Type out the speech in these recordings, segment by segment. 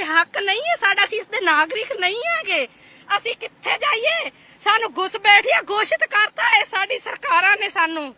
ਹੱਕ ਨਹੀਂ ਹੈ, ਸਾਡਾ ਅਸੀਂ ਇਸ ਦੇ ਨਾਗਰਿਕ ਨਹੀਂ ਹੈਗੇ। ਅਸੀਂ ਕਿੱਥੇ ਜਾਈਏ? ਸਾਨੂੰ ਘੁਸ ਘੋਸ਼ਿਤ ਕਰਤਾ ਹੈ ਸਾਡੀ ਸਰਕਾਰਾਂ ਨੇ ਸਾਨੂੰ।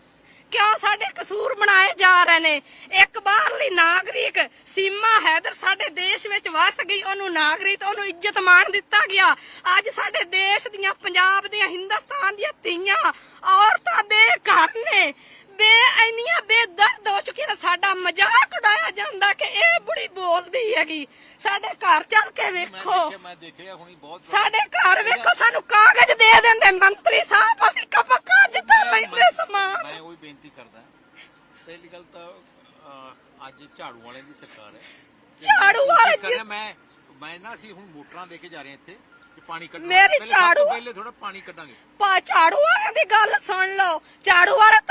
ਕਿਉਂ ਸਾਡੇ ਕਸੂਰ ਬਣਾਏ ਜਾ ਰਹੇ ਨੇ? ਇੱਕ ਬਾਹਰਲੀ ਨਾਗਰਿਕ ਸੀਮਾ ਹੈਦਰ ਸਾਡੇ ਦੇਸ਼ ਵਿੱਚ ਵਸ ਗਈ, ਉਹਨੂੰ ਨਾਗਰਿਕ, ਉਹਨੂੰ ਇੱਜ਼ਤ ਮਾਣ ਦਿੱਤਾ ਗਿਆ। ਅੱਜ ਸਾਡੇ ਦੇਸ਼ ਦੀਆਂ, ਪੰਜਾਬ ਦੀਆਂ, ਹਿੰਦੁਸਤਾਨ ਦੀਆਂ ਧੀਆਂ ਔਰਤਾਂ ਬੇਘਰ ਨੇ। ਬੇ ਇੰਨੀਆਂ ਬੇਦਰਦ ਹੋ ਚੁੱਕੀਆਂ ਸਾਡਾ ਮਜ਼ਾਕ ਉਡਾਇਆ ਜਾਂਦਾ ਕਿ ਇਹ ਬੁੜੀ ਬੋਲਦੀ ਹੈਗੀ। ਸਾਡੇ ਘਰ ਚੱਲ ਕੇ ਵੇਖੋ। ਮੈਂ ਮੈਂ ਦੇਖਿਆ ਹੁਣੀ ਬਹੁਤ ਸਾਡੇ ਘਰ ਵੇਖੋ ਸਾਨੂੰ ਕਾਗਜ਼ ਦੇ ਦਿੰਦੇ ਮੰਤਰੀ ਸਾਹਿਬ। ਅਸੀਂ ਕਪਕਾ ਜਿੱਦਾਂ ਲੈਂਦੇ ਸਮਾਨ? ਮੈਂ ਉਹੀ ਬੇਨਤੀ ਕਰਦਾ। ਪਹਿਲੀ ਗੱਲ ਤਾਂ ਅੱਜ ਝਾੜੂ ਵਾਲਿਆਂ ਦੀ ਸਰਕਾਰ ਹੈ। ਝਾੜੂ ਵਾਲੇ ਰਿਹਾ ਮੈਂ ਮੈਂ ਨਾ ਅਸੀਂ ਹੁਣ ਮੋਟਰਾਂ ਲੈ ਕੇ ਜਾ ਰਹੇ ਇੱਥੇ ਪਾਣੀ ਕੱਢਣਾ। ਮੇਰੀ ਤੋਂ ਝਾੜੂ- ਪਹਿਲੇ ਥੋੜਾ ਪਾਣੀ ਕੱਢਾਂਗੇ। ਪਾ ਝਾੜੂ ਵਾਲਿਆਂ ਦੀ ਗੱਲ ਸੁਣ ਲਓ। ਝਾੜੂ ਵਾਲਾ ਤਾਂ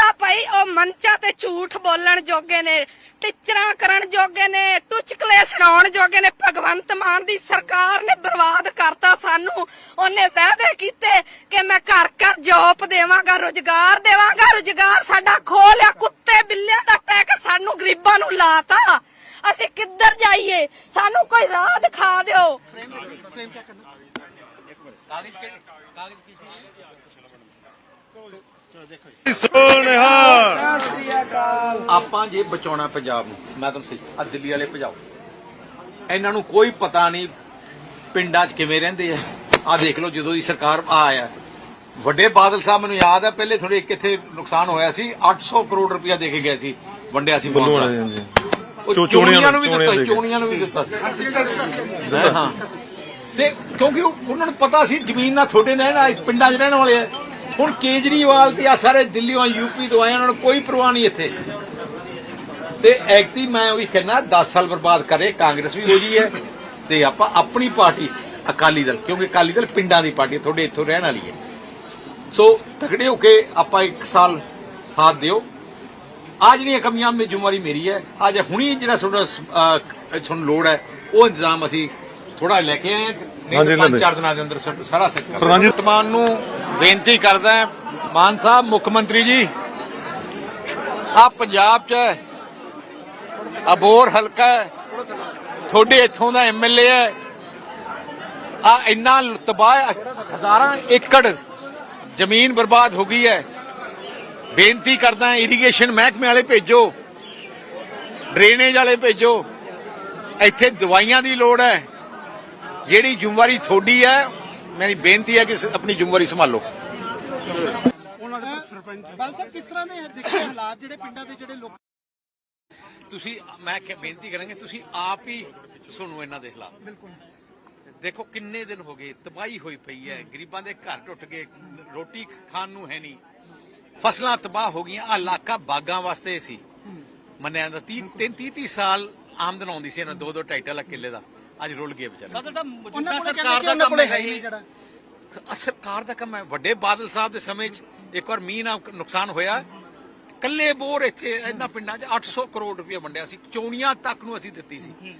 ਮੰਚਾਂ ਤੇ ਝੂਠ ਬੋਲਣ ਜੋਗੇ ਨੇ, ਟਿਚਰਾਂ ਕਰਨ ਜੋਗੇ ਨੇ, ਟੁਚਕਲੇ ਸੁਣਾਉਣ ਜੋਗੇ ਨੇ, ਭਗਵੰਤ ਮਾਨ ਦੀ ਸਰਕਾਰ ਨੇ ਬਰਬਾਦ ਕਰਤਾ ਸਾਨੂੰ। ਉਹਨੇ ਵਾਅਦੇ ਕੀਤੇ ਕਿ ਮੈਂ ਘਰ ਘਰ ਜੋਬ ਦੇਵਾਂਗਾ, ਰੋਜ਼ਗਾਰ ਦੇਵਾਂਗਾ, ਰੋਜ਼ਗਾਰ ਸਾਡਾ ਖੋਹ ਲਿਆ, ਕੁੱਤੇ ਬਿੱਲਿਆਂ ਦਾ ਪੈਕ ਸਾਨੂੰ ਗਰੀਬਾਂ ਨੂੰ ਲਾਤਾ। ਅਸੀਂ ਕਿੱਧਰ ਜਾਈਏ? ਸਾਨੂੰ ਕੋਈ ਰਾਹ ਦਿਖਾ ਦਿਓ। ਕਾਗਜ਼ ਕਿ ਕਾਗਜ਼ ਕੀ ਆਪਾਂ ਜੇ ਬਚਾਉਣਾ ਪੰਜਾਬ ਨੂੰ ਮੈਂ ਤੁਹਾਨੂੰ ਸਹੀ ਆ ਦਿੱਲੀ ਵਾਲੇ ਭਜਾਓ। ਇਹਨਾਂ ਨੂੰ ਕੋਈ ਪਤਾ ਨਹੀਂ ਪਿੰਡਾਂ 'ਚ ਕਿਵੇਂ ਰਹਿੰਦੇ ਆ। ਆ ਦੇਖ ਲਓ ਜਦੋਂ ਦੀ ਸਰਕਾਰ ਆਇਆ। ਵੱਡੇ ਬਾਦਲ ਸਾਹਿਬ ਮੈਨੂੰ ਯਾਦ ਹੈ ਪਹਿਲੇ ਥੋੜੇ ਕਿੱਥੇ ਨੁਕਸਾਨ ਹੋਇਆ ਸੀ 800 ਕਰੋੜ ਰੁਪਇਆ ਦੇ ਕੇ ਗਏ ਸੀ ਵੰਡਿਆ ਸੀ ਮਾਮਲਾ। ਉਹ ਚੋਣੀਆਂ ਨੂੰ ਵੀ ਦਿੱਤਾ ਕੇ। ਚੋਣੀਆਂ ਨੂੰ ਵੀ ਦਿੱਤਾ ਸੀ। ਹਾਂ। ਤੇ ਕਿਉਂਕਿ ਉਹਨਾਂ ਨੂੰ ਪਤਾ ਸੀ ਜ਼ਮੀਨ ਨਾਲ ਤੁਹਾਡੇ ਨਾਲ ਨਾ ਪਿੰਡਾਂ 'ਚ ਰਹਿਣ ਵਾਲੇ ਆ। ਹੁਣ ਕੇਜਰੀਵਾਲ ਤੇ ਆ ਸਾਰੇ ਦਿੱਲੀੋਂ, ਯੂਪੀ ਤੋਂ ਆਏ ਉਹਨਾਂ ਨੂੰ ਕੋਈ ਪਰਵਾਹ ਨਹੀਂ ਇੱਥੇ। ਤੇ ਐਕਟੀ ਮੈਂ ਉਹੀ ਕਹਿੰਦਾ 10 ਸਾਲ ਬਰਬਾਦ ਕਰੇ, ਕਾਂਗਰਸ ਵੀ ਹੋ ਜੀ ਹੈ, ਤੇ ਆਪਾਂ ਆਪਣੀ ਪਾਰਟੀ, ਅਕਾਲੀ ਦਲ, ਕਿਉਂਕਿ ਅਕਾਲੀ ਦਲ ਪਿੰਡਾਂ ਦੀ ਪਾਰਟੀ ਤੁਹਾਡੇ ਇੱਥੋਂ ਰਹਿਣ ਵਾਲੀ ਹੈ। ਸੋ ਤਕੜੇ ਹੋ ਕੇ ਆਪਾਂ ਇੱਕ ਸਾਲ ਸਾਥ ਦਿਓ। ਆ ਜਿਹੜੀਆਂ ਕਮੀਆਂ ਮੇ ਜ਼ਿੰਮੇਵਾਰੀ ਮੇਰੀ ਹੈ ਅੱਜ ਹੁਣੀ ਜਿਹੜਾ ਤੁਹਾਡਾ ਤੁਹਾਨੂੰ ਲੋੜ ਹੈ, ਉਹ ਇੰਤਜ਼ਾਮ ਅਸੀਂ ਥੋੜਾ ਲੈ ਕੇ ਆਏ ਹਾਂ ਨਹੀਂ ਪੰਜ ਚਾਰ ਦਿਨਾਂ ਦੇ ਅੰਦਰ ਸਾਰਾ ਪ੍ਰਧਾਨ ਜੀ- ਵਰਤਮਾਨ ਨੂੰ ਬੇਨਤੀ ਕਰਦਾ ਮਾਨ ਸਾਹਿਬ ਮੁੱਖ ਮੰਤਰੀ ਜੀ ਆ ਪੰਜਾਬ 'ਚ ਅਬੋਰ ਹਲਕਾ ਹੈ ਤੁਹਾਡੇ ਇੱਥੋਂ ਦਾ ਐਮਐਲਏ ਹੈ ਆ ਇੰਨਾ ਤਬਾਹ ਹਜ਼ਾਰਾਂ ਏਕੜ ਜ਼ਮੀਨ ਬਰਬਾਦ ਹੋ ਗਈ ਹੈ। ਬੇਨਤੀ ਕਰਦਾ ਇਰੀਗੇਸ਼ਨ ਮਹਿਕਮੇ ਵਾਲੇ ਭੇਜੋ ਡਰੇਨੇਜ ਵਾਲੇ ਭੇਜੋ ਇੱਥੇ ਦਵਾਈਆਂ ਦੀ ਲੋੜ ਹੈ। ਜਿਹੜੀ ਜ਼ਿੰਮੇਵਾਰੀ ਤੁਹਾਡੀ ਹੈ ਮੇਰੀ ਬੇਨਤੀ ਹੈ ਕਿ ਆਪਣੀ ਜ਼ਿੰਮੇਵਾਰੀ ਸੰਭਾਲੋ। ਉਹਨਾਂ ਦੇ ਸਰਪੰਚ ਬਲ ਸਾਹਿਬ ਕਿਸ ਤਰ੍ਹਾਂ ਦੇ ਦੇਖੇ ਹਾਲਾਤ ਜਿਹੜੇ ਪਿੰਡਾਂ ਦੇ ਜਿਹੜੇ ਲੋਕ ਤੁਸੀਂ ਮੈਂ ਕਿ ਬੇਨਤੀ ਕਰਾਂਗੇ ਤੁਸੀਂ ਆਪ ਹੀ ਸੁਣੋ ਇਹਨਾਂ ਦੇ ਹਾਲਾਤ। ਬਿਲਕੁਲ। ਦੇਖੋ ਕਿੰਨੇ ਦਿਨ ਹੋ ਗਏ ਤਬਾਹੀ ਹੋਈ ਪਈ ਹੈ। ਗਰੀਬਾਂ ਦੇ ਘਰ ਟੁੱਟ ਗਏ ਰੋਟੀ ਖਾਣ ਨੂੰ ਹੈ ਨਹੀਂ। ਫਸਲਾਂ ਤਬਾਹ ਹੋ ਗਈਆਂ। ਆ ਇਲਾਕਾ ਬਾਗਾਂ ਵਾਸਤੇ ਸੀ। ਮੰਨਿਆ ਜਾਂਦਾ 30 30 30 ਸਾਲ ਆਮਦਨ ਆਉਂਦੀ ਸੀ ਇਹਨਾਂ ਦੋ ਦੋ ਲੱਖ ਕਿੱਲੇ ਦਾ। ਅੱਜ ਰੁਲ ਗਏ ਵਿਚਾਰੇ। ਉਹਨਾਂ ਕੋਲ ਸਰਕਾਰ ਦਾ ਕੰਮ ਹੈ ਹੀ ਨਹੀਂ ਜਿਹੜਾ। ਸਰਕਾਰ ਦਾ ਕੰਮ ਹੈ। ਵੱਡੇ ਬਾਦਲ ਸਾਹਿਬ ਦੇ ਸਮੇਂ 'ਚ ਇੱਕ ਵਾਰ ਮੀਂਹ ਨਾਲ ਨੁਕਸਾਨ ਹੋਇਆ। ਕੱਲੇ ਬੋਰ ਇੱਥੇ ਇਹਨਾਂ ਪਿੰਡਾਂ 'ਚ 800 ਕਰੋੜ ਰੁਪਏ ਵੰਡਿਆ ਸੀ। ਚੋਣੀਆਂ ਤੱਕ ਨੂੰ ਅਸੀਂ ਦਿੱਤੀ ਸੀ।